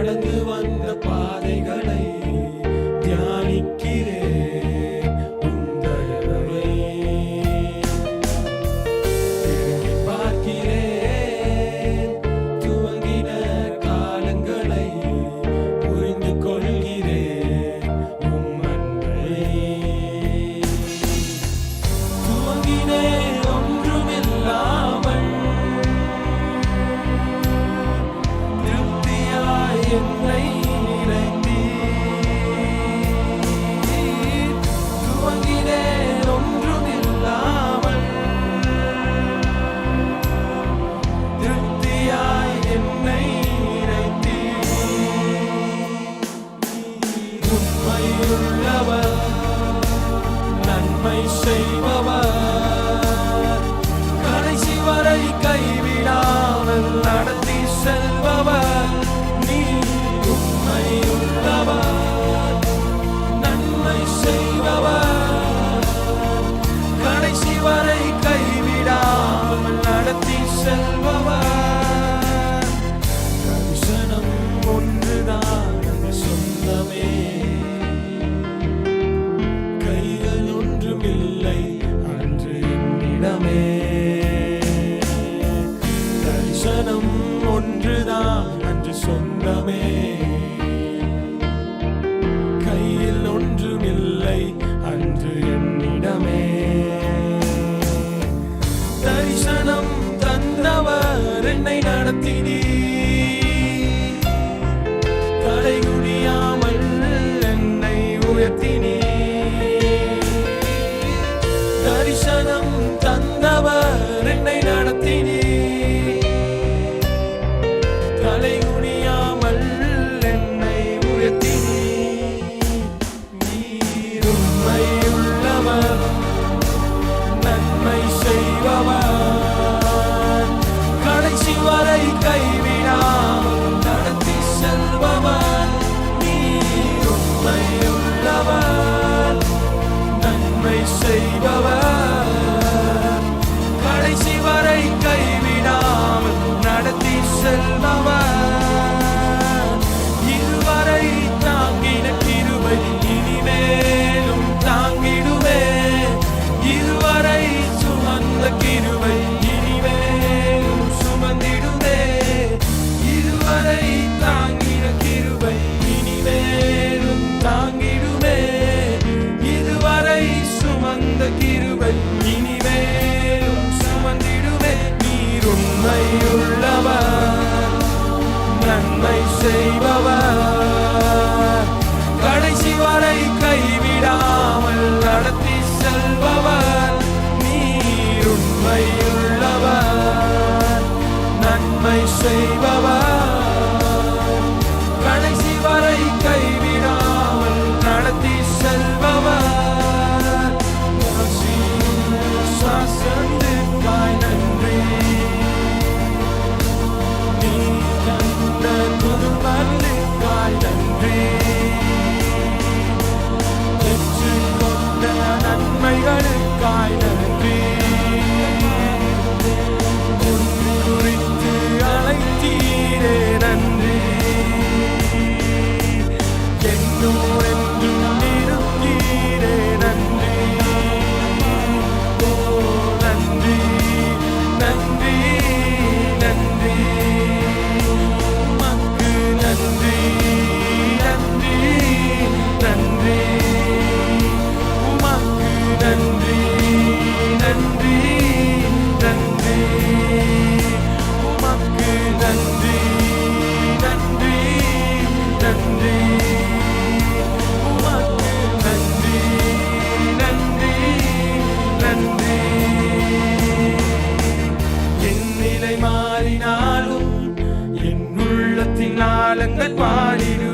அடங்குவான் away. நடத்தினே தரிசனம் தந்தவர் என்னை நடத்தினே. தலையுடன் selma var. save know நிலை மாறினாலும் என் உள்ளத்தின் ஆலங்கள் பாடிடும்.